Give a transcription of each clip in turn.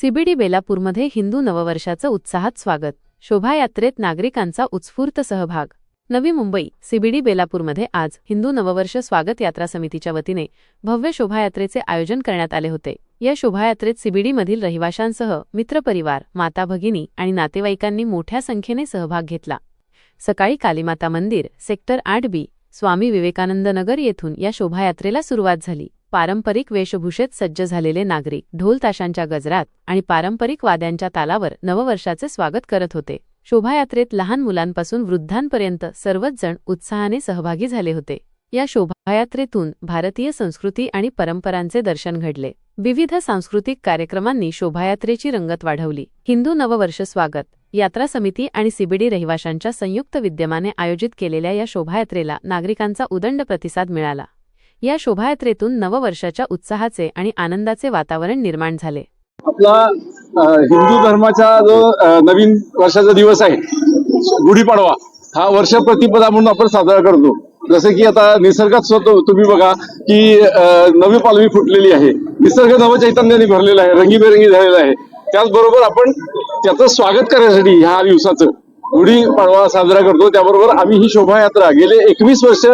CBD बेलापूरमध्ये Hindu नववर्षाचं उत्साहात स्वागत. शोभायात्रेत नागरिकांचा उत्स्फूर्त सहभाग. नवी मुंबई सीबीडी बेलापूरमध्ये आज हिंदू नववर्ष स्वागत यात्रा समितीच्या वतीने भव्य शोभायात्रेचे आयोजन करण्यात आले होते. या शोभायात्रेत सीबीडीमधील रहिवाशांसह मित्रपरिवार माता भगिनी आणि नातेवाईकांनी मोठ्या संख्येने सहभाग घेतला. सकाळी कालीमाता मंदिर सेक्टर आठ बी स्वामी विवेकानंद नगर येथून या शोभायात्रेला सुरुवात झाली. पारंपरिक वेशभूषेत सज्ज झालेले नागरिक ढोल ताशांच्या गजरात आणि पारंपरिक वाद्यांच्या तालावर नववर्षाचे स्वागत करत होते. शोभायात्रेत लहान मुलांपासून वृद्धांपर्यंत सर्वच जण उत्साहाने सहभागी झाले होते. या शोभायात्रेतून भारतीय संस्कृती आणि परंपरांचे दर्शन घडले. विविध सांस्कृतिक कार्यक्रमांनी शोभायात्रेची रंगत वाढवली. हिंदू नववर्ष स्वागत यात्रा समिती आणि सीबीडी रहिवाशांच्या संयुक्त विद्यमाने आयोजित केलेल्या या शोभायात्रेला नागरिकांचा उदंड प्रतिसाद मिळाला. या शोभायात्रेतून नववर्षाच्या उत्साहाचे आणि आनंदाचे वातावरण निर्माण झाले. आपला हिंदू धर्माचा जो नवीन वर्षाचा दिवस आहे गुढीपाडवा हा वर्ष प्रतिपदा म्हणून आपण साजरा करतो. जसं की आता निसर्गात स्वतः तुम्ही बघा की नवी पालवी फुटलेली आहे. निसर्ग नव चैतन्याने भरलेला आहे रंगीबेरंगी झालेला आहे. त्याचबरोबर आपण त्याचं स्वागत करण्यासाठी ह्या दिवसाचं गुढीपाडवा साजरा करतो. त्याबरोबर आम्ही ही शोभायात्रा गेले एकवीस वर्ष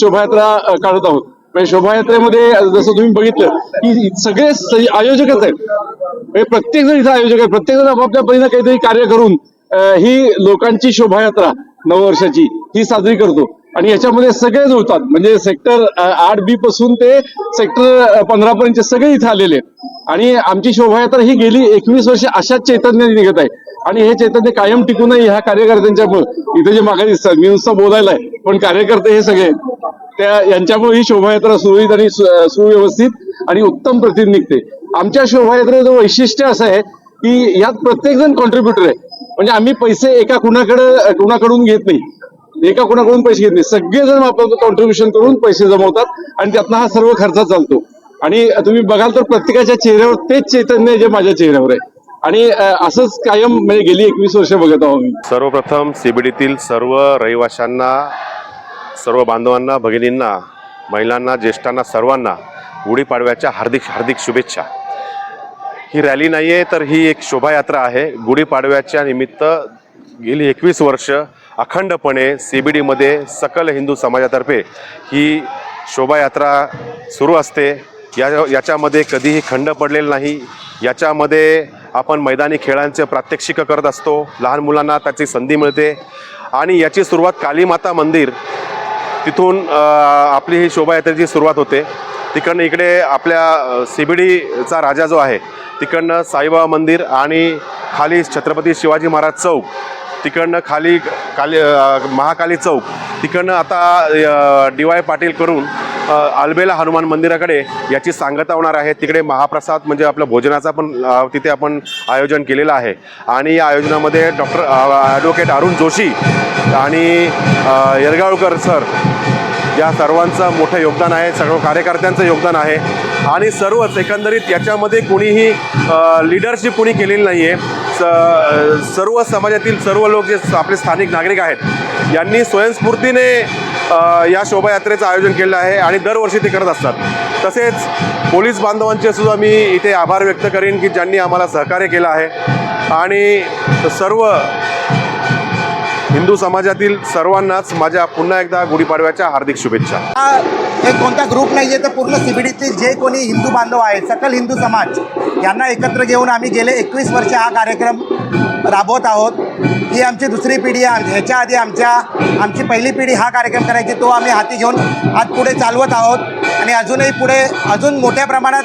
शोभायात्रा काढत आहोत. म्हणजे शोभायात्रेमध्ये जसं तुम्ही बघितलं की सगळे आयोजकच आहेत. म्हणजे प्रत्येक जण इथं आयोजक आहे प्रत्येक जण आपापल्या परीनं काहीतरी कार्य करून ही लोकांची शोभायात्रा नववर्षाची ही साजरी करतो. आणि याच्यामध्ये सगळे जुळतात म्हणजे सेक्टर आठ बी पासून ते सेक्टर पंधरा पर्यंतचे सगळे इथे आलेले आणि आमची शोभायात्रा ही गेली एकवीस वर्ष अशाच चैतन्याने निघत आहे. आणि हे चैतन्य कायम टिकून आहे ह्या कार्यकर्त्यांच्यामुळे इथे जे मागे दिसतात मी नुसतं बोलायला आहे पण कार्यकर्ते हे सगळे त्या यांच्यामुळे ही शोभायात्रा सुरळीत आणि सुव्यवस्थित आणि उत्तम प्रतीत निघते. आमच्या शोभायात्रेचं वैशिष्ट्य असं आहे की यात प्रत्येकजण कॉन्ट्रीब्युटर आहे. म्हणजे आम्ही पैसे एका कुणाकडे कुणाकडून घेत नाही. एका कुणाकडून पैसे घेत नाही. सगळेजण आपलं कॉन्ट्रीब्युशन करून पैसे जमवतात आणि त्यातनं हा सर्व खर्च चालतो. आणि तुम्ही बघाल तर प्रत्येकाच्या चेहऱ्यावर तेच चैतन्य जे माझ्या चेहऱ्यावर आहे. आणि असंच कायम म्हणजे गेली एकवीस वर्ष बघत आहोत मी. सर्वप्रथम सीबीडीतील सर्व रहिवाशांना सर्व बांधवांना भगिनींना महिलांना ज्येष्ठांना सर्वांना गुढीपाडव्याच्या हार्दिक हार्दिक शुभेच्छा. ही रॅली नाही आहे तर ही एक शोभायात्रा आहे. गुढीपाडव्याच्या निमित्त गेली एकवीस वर्ष अखंडपणे सी बी डीमध्ये सकल हिंदू समाजातर्फे ही शोभायात्रा सुरू असते. या याच्यामध्ये कधीही खंड पडलेला नाही. याच्यामध्ये आपण मैदानी खेळांचे प्रात्यक्षिकं करत असतो. लहान मुलांना त्याची संधी मिळते. आणि याची सुरुवात कालीमाता मंदिर तिथून आपली ही शोभायात्रेची सुरुवात होते. तिकडनं इकडे आपल्या सीबीडीचा राजा जो आहे तिकडनं साईबाबा मंदिर आणि खाली छत्रपती शिवाजी महाराज चौक तिकडनं खाली काली महाकाली चौक तिकडनं आता डी वाय पाटील करून आलबेला हनुमान मंदिराकडे याची सांगता होणार आहे. तिकडे महाप्रसाद म्हणजे आपलं भोजनाचा पण तिथे आपण आयोजन केलेलं आहे. आणि या आयोजनामध्ये डॉक्टर ॲडव्होकेट अरुण जोशी आणि यरगावकर सर या सर्वांचं मोठं योगदान आहे. सर्व कार्यकर्त्यांचं योगदान आहे. आणि सर्वच एकंदरीत याच्यामध्ये कुणीही लिडरशिप कुणी केलेली नाही आहे स सर्व समाजातील सर्व लोक जे आपले स्थानिक नागरिक आहेत यांनी स्वयंस्फूर्तीने या शोभायात्रेचं आयोजन केलं आहे आणि दरवर्षी ते करत असतात. तसेच पोलीस बांधवांचे सुद्धा मी इथे आभार व्यक्त करेन की ज्यांनी आम्हाला सहकार्य केलं आहे. आणि सर्व हिंदू समाजातील सर्वांनाच माझ्या पुन्हा एकदा गुढीपाडव्याच्या हार्दिक शुभेच्छा. हा एक कोणता ग्रुप नाही आहे तर पूर्ण सीबीडीतील जे कोणी हिंदू बांधव आहेत सकल हिंदू समाज यांना एकत्र घेऊन आम्ही गेले. एकवीस वर्ष हा कार्यक्रम राबवत आहोत. ही आमची दुसरी पिढी आहे. ह्याच्या आधी आमच्या आमची पहिली पिढी हा कार्यक्रम करायची तो आम्ही हाती घेऊन आज पुढे चालवत आहोत. आणि अजूनही पुढे अजून मोठ्या प्रमाणात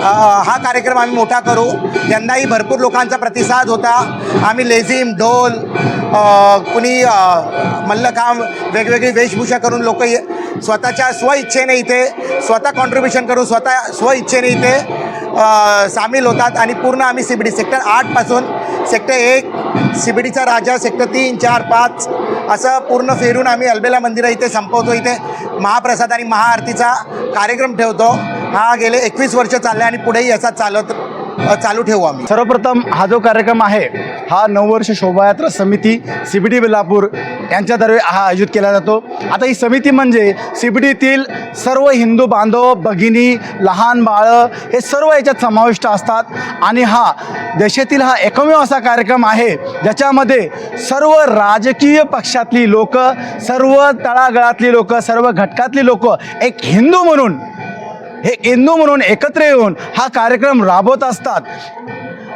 हा कार्यक्रम आम्ही मोठा करू. यंदाही भरपूर लोकांचा प्रतिसाद होता. आम्ही लेझिम ढोल कुणी मल्लकाम मल्लखांब वेगवेगळी वेशभूषा करून लोक स्वतःच्या स्वइच्छेने इथे स्वतः कॉन्ट्रीब्युशन करून स्वतः स्वइच्छेने इथे सामील होतात आणि पूर्ण आम्ही सी बी डी सेक्टर आठपासून सेक्टर एक सी बी डीचा राजा सेक्टर तीन चार पाच असं पूर्ण फेरून आम्ही अल्बेला मंदिरं इथे संपवतो. इथे महाप्रसाद आणि महाआरतीचा कार्यक्रम ठेवतो. हा गेले एकवीस वर्ष चालले आणि पुढेही असा चालत चालू ठेवू आम्ही. सर्वप्रथम हा जो कार्यक्रम आहे हा नववर्ष शोभायात्रा समिती सी बी डी बेलापूर यांच्यातर्फे हा आयोजित केला जातो. आता ही समिती म्हणजे सी बी डीतील सर्व हिंदू बांधव भगिनी लहान बाळं हे सर्व याच्यात समाविष्ट असतात. आणि हा देशातील हा एकमेव असा कार्यक्रम आहे ज्याच्यामध्ये सर्व राजकीय पक्षातली लोक सर्व तळागळातली लोक सर्व घटकातली लोक एक हिंदू म्हणून हे हिंदू म्हणून एकत्र येऊन हा कार्यक्रम राबवत असतात.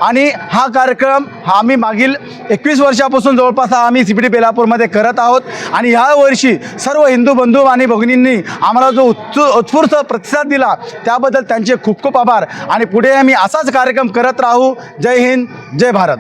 आणि हा कार्यक्रम हा आम्ही मागील एकवीस वर्षापासून जवळपास हा आम्ही सी बी डी बेलापूरमध्ये करत आहोत. आणि ह्या वर्षी सर्व हिंदू बंधू आणि भगिनींनी आम्हाला जो उत्सु उत्स्फूर्त प्रतिसाद दिला त्याबद्दल त्यांचे खूप खूप आभार. आणि पुढे आम्ही असाच कार्यक्रम करत राहू. जय हिंद जय भारत.